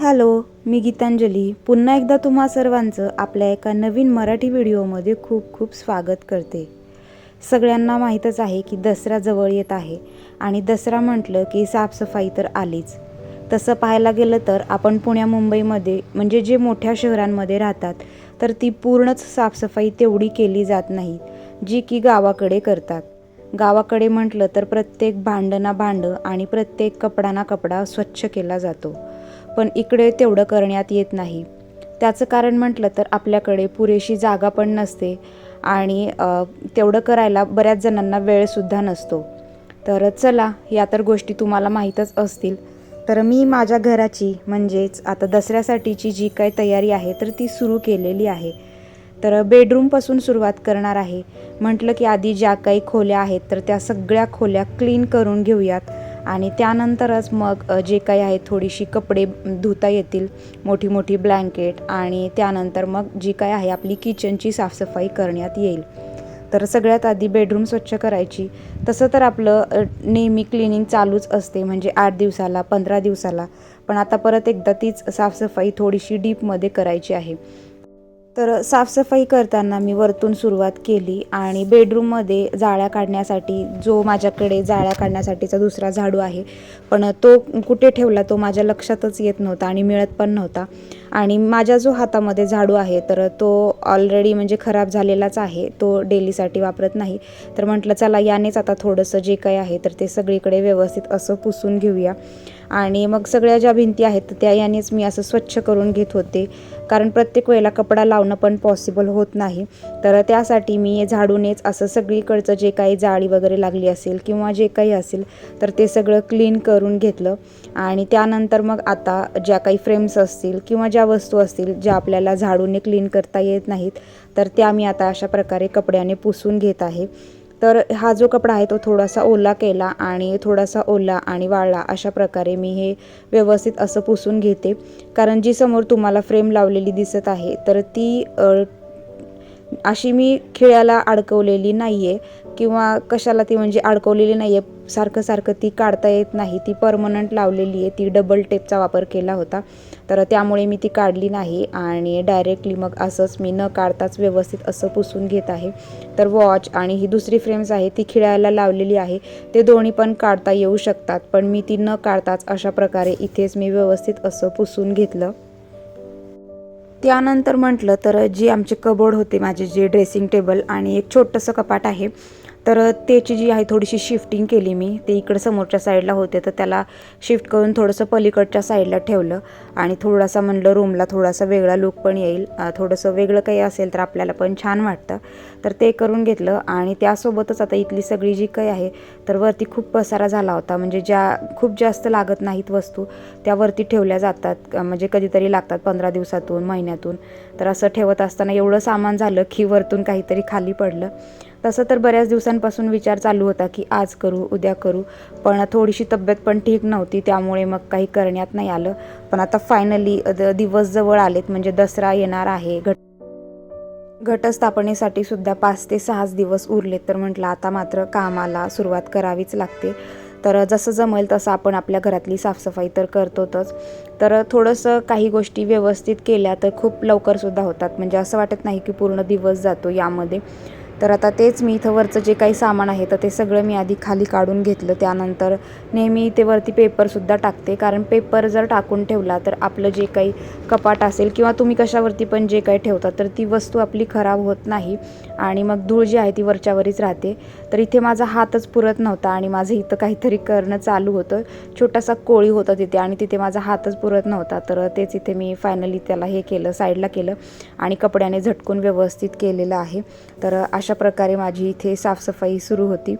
Hello. मी गीतांजली. पुन्हा एकदा तुम्हा सर्वांचं आपल्या एका नवीन मराठी व्हिडिओमध्ये खूप खूप स्वागत करते. सगळ्यांना माहीतच आहे की दसरा जवळ येत आहे आणि दसरा म्हटलं की साफसफाई तर आलीच. तसं पाहायला गेलं तर आपण पुण्या मुंबईमध्ये म्हणजे जे मोठ्या शहरांमध्ये राहतात तर ती पूर्णच साफसफाई तेवढी केली जात नाही जी की गावाकडे करतात. गावाकडे म्हटलं तर प्रत्येक भांडं ना भांडं आणि प्रत्येक कपडा ना कपडा स्वच्छ केला जातो. पण इकडे तेवढं करण्यात येत नाही. त्याचं कारण म्हटलं तर आपल्याकडे पुरेशी जागा पण नसते आणि तेवढं करायला बऱ्याच जणांना वेळसुद्धा नसतो. तर चला या तर गोष्टी तुम्हाला माहीतच असतील. तर मी माझ्या घराची म्हणजेच आता दसऱ्यासाठीची जी काही तयारी आहे तर ती सुरू केलेली आहे. तर बेडरूमपासून सुरुवात करणार आहे. म्हटलं की आधी ज्या काही खोल्या आहेत तर त्या सगळ्या खोल्या क्लीन करून घेऊयात. आणि त्यानंतरच मग जे काही आहे थोडीशी कपडे धुता येतील मोठी मोठी ब्लँकेट आणि त्यानंतर मग जी काय आहे आपली किचनची साफसफाई करण्यात येईल. तर सगळ्यात आधी बेडरूम स्वच्छ करायची. तसं तर आपलं नेहमी क्लिनिंग चालूच असते म्हणजे आठ दिवसाला पंधरा दिवसाला. पण आता परत एकदा तीच साफसफाई थोडीशी डीपमध्ये करायची आहे. तर साफसफाई करताना मी वरतून सुरुवात केली आणि बेडरूममध्ये जाळ्या काढण्यासाठी जो माझ्याकडे जाळ्या काढण्यासाठीचा दुसरा झाडू आहे पण तो कुठे ठेवला तो माझ्या लक्षातच येत नव्हता आणि मिळत पण नव्हता. आणि माझ्या जो हातामध्ये झाडू आहे तर तो ऑलरेडी म्हणजे खराब झालेलाच आहे तो डेलीसाठी वापरत नाही. तर म्हटलं चला यानेच आता थोडंसं जे काही आहे तर ते सगळीकडे व्यवस्थित असं पुसून घेऊया. आणि मग सगळ्या ज्या भिंती आहेत त्या यानेच मी असं स्वच्छ करून घेत होते. कारण प्रत्येक वेळेला कपडा लावणं पण पॉसिबल होत नाही. तर त्यासाठी मी झाडूनेच असं सगळीकडचं जे काही जाळी वगैरे लागली असेल किंवा जे काही असेल तर ते सगळं क्लीन करून घेतलं. आणि त्यानंतर मग आता ज्या काही फ्रेम्स असतील किंवा ज्या वस्तू असतील ज्या आपल्याला झाडूने क्लीन करता येत नाहीत तर त्या मी आता अशा प्रकारे कपड्याने पुसून घेत आहे. तर हा जो कपडा आहे तो थोडासा ओला केला आणि थोडासा ओला आणि वाळला अशा प्रकारे मी हे व्यवस्थित असं पुसून घेते. कारण जी समोर तुम्हाला फ्रेम लावलेली दिसत आहे तर ती अशी मी खिळ्याला अडकवलेली नाही आहे किंवा कशाला ती म्हणजे अडकवलेली नाही आहे सारखं सारखं ती काढता येत नाही. ती परमनंट लावलेली आहे ती डबल टेपचा वापर केला होता. तर त्यामुळे मी ती काढली नाही आणि डायरेक्टली मग असंच मी न काढताच व्यवस्थित असं पुसून घेत आहे. तर वॉच आणि ही दुसरी फ्रेम्स आहे ती खिळायला लावलेली आहे. ते दोन्ही पण काढता येऊ शकतात पण मी ती न काढताच अशा प्रकारे इथेच मी व्यवस्थित असं पुसून घेतलं. त्यानंतर म्हटलं तर जे आमचे कबोर्ड होते माझे जे ड्रेसिंग टेबल आणि एक छोटंसं कपाट आहे तर त्याची जी आहे थोडीशी शिफ्टिंग केली मी. ते इकडं समोरच्या साईडला होते तर त्याला शिफ्ट करून थोडंसं पलीकडच्या साईडला ठेवलं आणि थोडासा म्हणलं रूमला थोडासा वेगळा लुक पण येईल. थोडंसं वेगळं काही असेल तर आपल्याला पण छान वाटतं. तर ते करून घेतलं आणि त्यासोबतच आता इथली सगळी जी काही आहे तर वरती खूप पसारा झाला होता. म्हणजे ज्या खूप जास्त लागत नाहीत वस्तू त्या वरती ठेवल्या जातात. म्हणजे कधीतरी लागतात पंधरा दिवसातून महिन्यातून. तर असं ठेवत असताना एवढं सामान झालं की वरतून काहीतरी खाली पडलं. तसं तर बऱ्याच दिवसांपासून विचार चालू होता की आज करू उद्या करू. पण थोडीशी तब्येत पण ठीक नव्हती त्यामुळे मग काही करण्यात नाही आलं. पण आता फायनली दिवस जवळ आलेत म्हणजे दसरा येणार आहे. घट घटस्थापनेसाठी सुद्धा पाच ते सहाच दिवस उरलेत तर म्हटलं आता मात्र कामाला सुरुवात करावीच लागते. तर जसं जमेल तसं आपण आपल्या घरातली साफसफाई तर करतोच तर थोडंसं काही गोष्टी व्यवस्थित केल्या तर खूप लवकरसुद्धा होतात. म्हणजे असं वाटत नाही की पूर्ण दिवस जातो यामध्ये. तर आता तेच मी इथं वरचं जे काही सामान आहे तर ते सगळं मी आधी खाली काढून घेतलं. त्यानंतर नेहमी ते वरती पेपरसुद्धा टाकते. कारण पेपर जर टाकून ठेवला तर आपलं जे काही कपाट असेल किंवा तुम्ही कशावरती पण जे काही ठेवता तर ती वस्तू आपली खराब होत नाही. आणि मग धूळ जी आहे ती वरच्यावरच राहते. तर इथे माझा हातच पुरत नव्हता आणि माझं इथं काहीतरी करणं चालू होतं. छोटासा कोळी होता तिथे आणि तिथे माझा हातच पुरत नव्हता. तर तेच इथे मी फायनली त्याला हे केलं साईडला केलं आणि कपड्याने झटकून व्यवस्थित केलेलं आहे. तर अशा प्रकारे माझी इथे साफसफाई सुरू होती.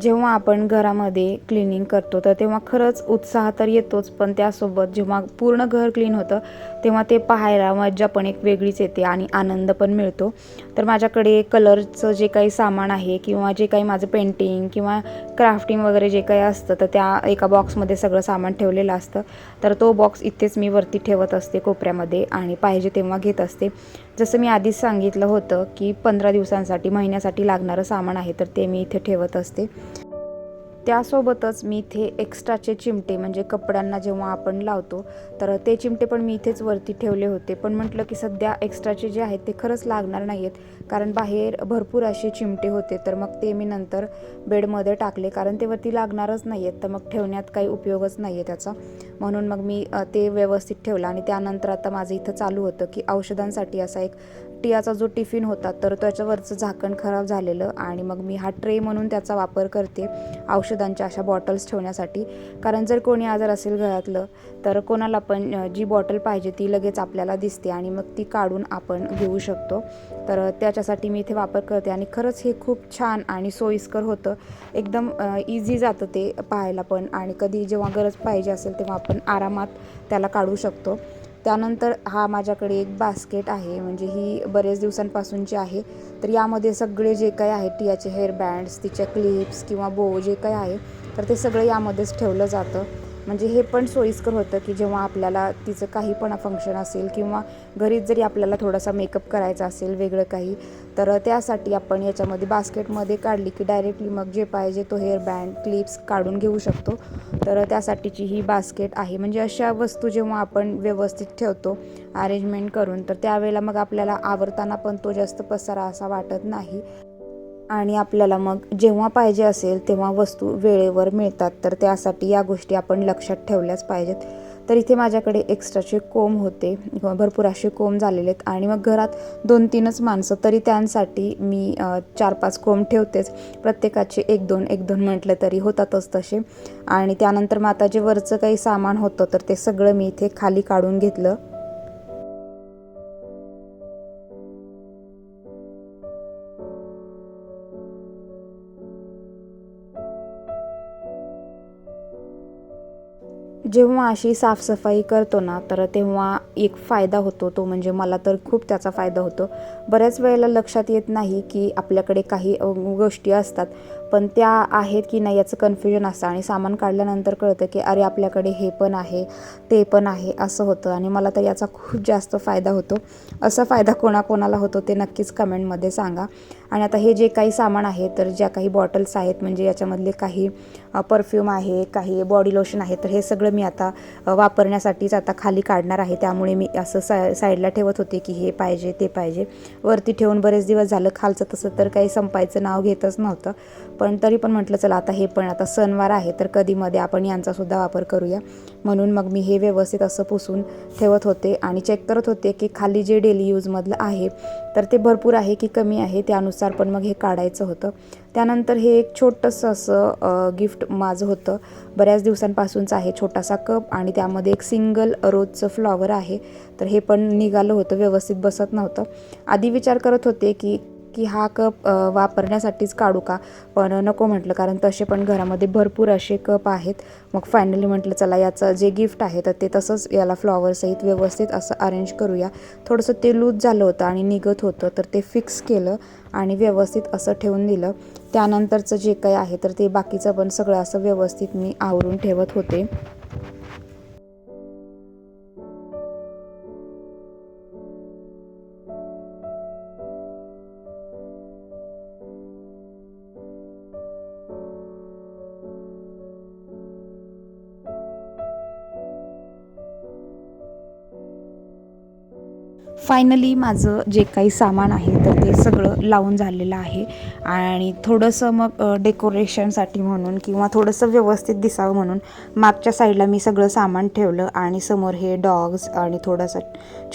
जेव्हा आपण घरामध्ये क्लिनिंग करतो तर तेव्हा खरंच उत्साह तर येतोच पण त्यासोबत जेव्हा पूर्ण घर क्लीन होतं तेव्हा ते पाहायला मज्जा पण एक वेगळीच येते आणि आनंद पण मिळतो. तर माझ्याकडे कलरचं जे काही सामान आहे किंवा जे काही माझं पेंटिंग किंवा क्राफ्टिंग वगैरे जे काही असतं तर त्या एका बॉक्समध्ये सगळं सामान ठेवलेलं असतं. तर तो बॉक्स इथेच मी वरती ठेवत असते कोपऱ्यामध्ये आणि पाहिजे तेव्हा घेत असते. जसं मी आधीच सांगितलं होतं की पंधरा दिवसांसाठी महिन्यासाठी लागणारं सामान आहे तर ते मी इथे ठेवत असते. त्यासोबतच मी इथे एक्स्ट्राचे चिमटे म्हणजे कपड्यांना जेव्हा आपण लावतो तर ते चिमटे पण मी इथेच वरती ठेवले होते. पण म्हटलं की सध्या एक्स्ट्राचे जे आहेत ते खरंच लागणार नाही आहेत कारण बाहेर भरपूर असे चिमटे होते. तर मग ते मी नंतर बेडमध्ये टाकले कारण ते वरती लागणारच नाही आहेत तर मग ठेवण्यात काही उपयोगच नाही आहे त्याचा. म्हणून मग मी ते व्यवस्थित ठेवलं आणि त्यानंतर आता माझं इथं चालू होतं की औषधांसाठी असा एक टियाचा जो टिफिन होता तर त्याच्यावरचं झाकण खराब झालेलं आणि मग मी हा ट्रे म्हणून त्याचा वापर करते औषधांच्या अशा बॉटल्स ठेवण्यासाठी. कारण जर कोणी आजार असेल घरातलं तर कोणाला पण जी बॉटल पाहिजे ती लगेच आपल्याला दिसते आणि मग ती काढून आपण घेऊ शकतो. तर त्याच्यासाठी मी इथे वापर करते आणि खरंच हे खूप छान आणि सोयीस्कर होतं. एकदम इझी जातं ते पाहायला पण आणि कधी जेव्हा गरज पाहिजे असेल तेव्हा आपण आरामात त्याला काढू शकतो. त्यानंतर हा माझ्याकडे एक बास्केट आहे. म्हणजे ही बरेच दिवसांपासूनची आहे तर यामध्ये सगळे जे काही आहे टियाचे हेअर बँड्स तिच्या क्लिप्स किंवा बो जे काही आहे तर ते सगळं यामध्येच ठेवलं जातं. म्हणजे हे पण सोयीस्कर होतं की जेव्हा आपल्याला तिचं काही पण फंक्शन असेल किंवा घरीच जरी आपल्याला थोडासा मेकअप करायचा असेल वेगळं काही तर त्यासाठी आपण याच्यामध्ये बास्केटमध्ये काढली की डायरेक्टली मग जे पाहिजे तो हेअर बँड क्लिप्स काढून घेऊ शकतो. तर त्यासाठीची ही बास्केट आहे. म्हणजे अशा वस्तू जेव्हा आपण व्यवस्थित ठेवतो अरेंजमेंट करून तर त्यावेळेला मग आपल्याला आवरताना पण तो जास्त पसारा असा वाटत नाही. आणि आपल्याला मग जेव्हा पाहिजे असेल तेव्हा वस्तू वेळेवर मिळतात. तर त्यासाठी या गोष्टी आपण लक्षात ठेवल्याच पाहिजेत. तर इथे माझ्याकडे एक्स्ट्राचे कोंब होते. भरपूर असे कोंब झालेले आहेत. आणि मग घरात दोन तीनच माणसं तरी त्यांसाठी मी चार पाच कोंब ठेवतेच. प्रत्येकाचे एक दोन एक दोन म्हटलं तरी होतातच तसे. आणि त्यानंतर मग आता जे वरचं काही सामान होतं तर ते सगळं मी इथे खाली काढून घेतलं. जेव्हा अशी साफसफाई करतो ना तर तेव्हा एक फायदा होतो. तो म्हणजे मला तर खूप त्याचा फायदा होतो. बऱ्याच वेळेला लक्षात येत नाही की आपल्याकडे काही गोष्टी असतात पण त्या आहेत की नाही याचं कन्फ्युजन असतं. आणि सामान काढल्यानंतर कळतं की अरे आपल्याकडे हे पण आहे ते पण आहे असं होतं. आणि मला तर याचा खूप जास्त फायदा होतो. असा फायदा कोणाकोणाला होतो ते नक्कीच कमेंटमध्ये सांगा. आणि आता हे जे काही सामान आहे तर ज्या काही बॉटल्स आहेत म्हणजे याच्यामधले काही परफ्यूम आहे काही बॉडी लोशन आहे तर हे सगळं मी आता वापरण्यासाठीच आता खाली काढणार आहे. त्यामुळे मी असं सा साईडला ठेवत होते की हे पाहिजे ते पाहिजे. वरती ठेवून बरेच दिवस झालं खालचं तसं तर काही संपायचं नाव घेतच नव्हतं. पण तरी पण म्हटलं चला आता हे पण आता सणवार आहे तर कधीमध्ये आपण यांचासुद्धा वापर करूया. म्हणून मग मी हे व्यवस्थित असं पुसून ठेवत होते आणि चेक करत होते की खाली जे डेली यूजमधलं आहे तर ते भरपूर आहे की कमी आहे त्यानुसार पण मग हे काढायचं होतं. त्यानंतर हे एक छोटंसं असं गिफ्ट माझं होतं. बऱ्याच दिवसांपासूनचं आहे छोटासा कप आणि त्यामध्ये एक सिंगल रोजचं फ्लॉवर आहे. तर हे पण निघालं होतं व्यवस्थित बसत नव्हतं. आधी विचार करत होते की की हा कप वापरण्यासाठीच काढू का? पण नको म्हटलं कारण तसे पण घरामध्ये भरपूर असे कप आहेत. मग फायनली म्हटलं चला याचं जे गिफ्ट आहे तर ते तसंच याला फ्लॉवरसहित व्यवस्थित असं अरेंज करूया. थोडंसं ते लूज झालं होतं आणि निघत होतं तर ते फिक्स केलं आणि व्यवस्थित असं ठेवून दिलं. त्यानंतरचं जे काही आहे तर ते बाकीचं पण सगळं असं व्यवस्थित मी आवरून ठेवत होते. फायनली माझं जे काही सामान आहे तर ते सगळं लावून झालेलं आहे. आणि थोडंसं मग डेकोरेशनसाठी म्हणून किंवा थोडंसं व्यवस्थित दिसावं म्हणून मागच्या साईडला मी सगळं सामान ठेवलं आणि समोर हे डॉग्स आणि थोडासा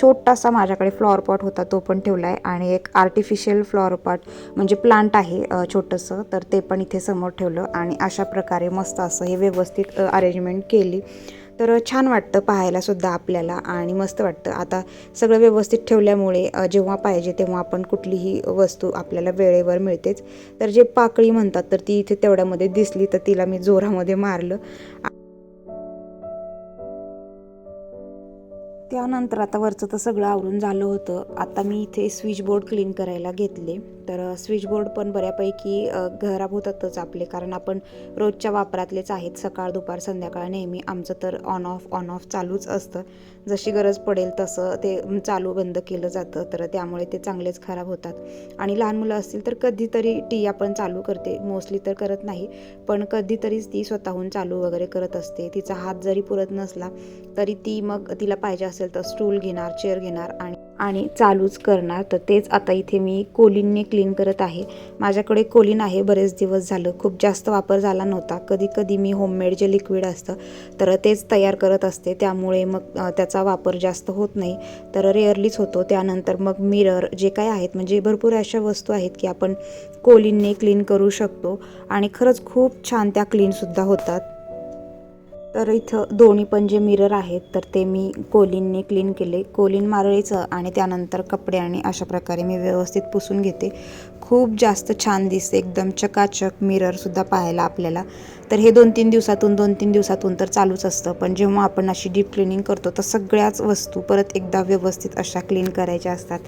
छोटासा माझ्याकडे फ्लॉवर पॉट होता तो पण ठेवला आहे आणि एक आर्टिफिशियल फ्लॉवर पॉट म्हणजे प्लांट आहे छोटंसं तर ते पण इथे समोर ठेवलं. आणि अशा प्रकारे मस्त असं हे व्यवस्थित अरेंजमेंट केली. तर छान वाटतं पाहायलासुद्धा आपल्याला आणि मस्त वाटतं. आता सगळं व्यवस्थित ठेवल्यामुळे जेव्हा पाहिजे तेव्हा आपण कुठलीही वस्तू आपल्याला वेळेवर मिळतेच. तर जे पाकळी म्हणतात तर ती इथे तेवढ्यामध्ये दिसली तर तिला मी जोरामध्ये मारलं. त्यानंतर आता वरचं तर सगळं आवरून झालं होतं. आता मी इथे स्विच बोर्ड क्लीन करायला घेतले. तर स्विच बोर्ड पण बऱ्यापैकी खराब होतातच आपले कारण आपण रोजच्या वापरातलेच आहेत. सकाळ दुपार संध्याकाळ नेहमी आमचं तर ऑन ऑफ ऑन ऑफ चालूच असतं. जशी गरज पडेल तसं ते चालू बंद केलं जातं. तर त्यामुळे ते चांगलेच खराब होतात. आणि लहान मुलं असतील तर कधीतरी टी आपण चालू करते. मोस्टली तर करत नाही. पण कधीतरीच ती स्वतःहून चालू वगैरे करत असते. तिचा हात जरी पुरत नसला तरी ती मग तिला पाहिजे असेल तर स्टूल घेणार चेअर घेणार आणि आणि चालूच करणार. तर तेच आता इथे मी कोलिनने क्लीन करत आहे. माझ्याकडे कोलिन आहे बरेच दिवस झालं. खूप जास्त वापर झाला नव्हता. कधी कधी मी होममेड जे लिक्विड असतं तर तेच तयार करत असते. त्यामुळे मग त्याचा वापर जास्त होत नाही. तर रेअरलीच होतो. त्यानंतर मग मिरर जे काय आहेत म्हणजे भरपूर अशा वस्तू आहेत की आपण कोलिनने क्लीन करू शकतो. आणि खरंच खूप छान त्या क्लीनसुद्धा होतात. तर इथं दोन्ही पण जे मिरर आहेत तर ते मी कोलिनने क्लीन केले. कोलिन मारळीचं आणि त्यानंतर कपडे आणि अशा प्रकारे मी व्यवस्थित पुसून घेते. खूप जास्त छान दिसते. एकदम चकाचक मिररसुद्धा पाहायला आपल्याला. तर हे दोन तीन दिवसातून दोन तीन दिवसातून तर चालूच असतं. पण जेव्हा आपण अशी डीप क्लिनिंग करतो तर सगळ्याच वस्तू परत एकदा व्यवस्थित अशा क्लीन करायच्या असतात.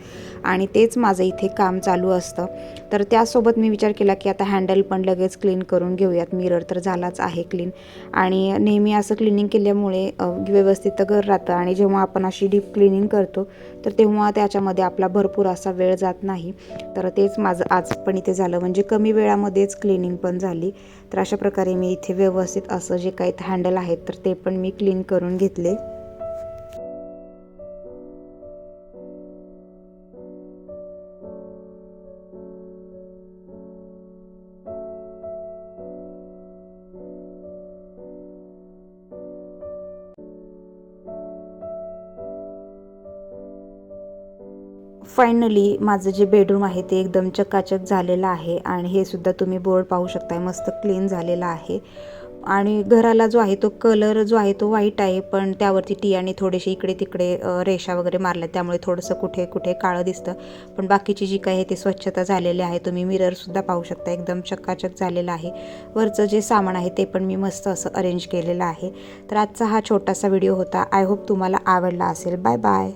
आणि तेच माझं इथे काम चालू असतं. तर त्यासोबत मी विचार केला की आता हँडल पण लगेच क्लीन करून घेऊयात. मिरर तर झालाच आहे क्लीन आणि नेहमी असं क्लिनिंग केल्यामुळे व्यवस्थित घर राहतं. आणि जेव्हा आपण अशी डीप क्लिनिंग करतो तर तेव्हा त्याच्यामध्ये आपला भरपूर असा वेळ जात नाही. तर तेच माझं आज पण इथे झालं. म्हणजे कमी वेळामध्येच क्लिनिंग पण झाली. तर अशा प्रकारे मी इथे व्यवस्थित असं जे काही हँडल आहेत तर ते पण मी क्लीन करून घेतले. फायनली माझं जे बेडरूम आहे ते एकदम चकाचक झालेलं आहे आणि हे सुद्धा तुम्ही बोर्ड पाहू शकताय मस्त क्लीन झालेला आहे. आणि घराला जो आहे तो कलर जो आहे तो व्हाईट आहे पण त्यावरती टियाने थोडेसे इकडे तिकडे रेषा वगैरे मारल्या त्यामुळे थोडंसं कुठे कुठे काळं दिसतं. पण बाकीची जी काही आहे ती स्वच्छता झालेली आहे तुम्ही मिररसुद्धा पाहू शकता एकदम चक्काचक झालेलं आहे. वरचं जे सामान आहे ते पण मी मस्त असं अरेंज केलेलं आहे. तर आजचा हा छोटासा व्हिडिओ होता. आय होप तुम्हाला आवडला असेल. Bye bye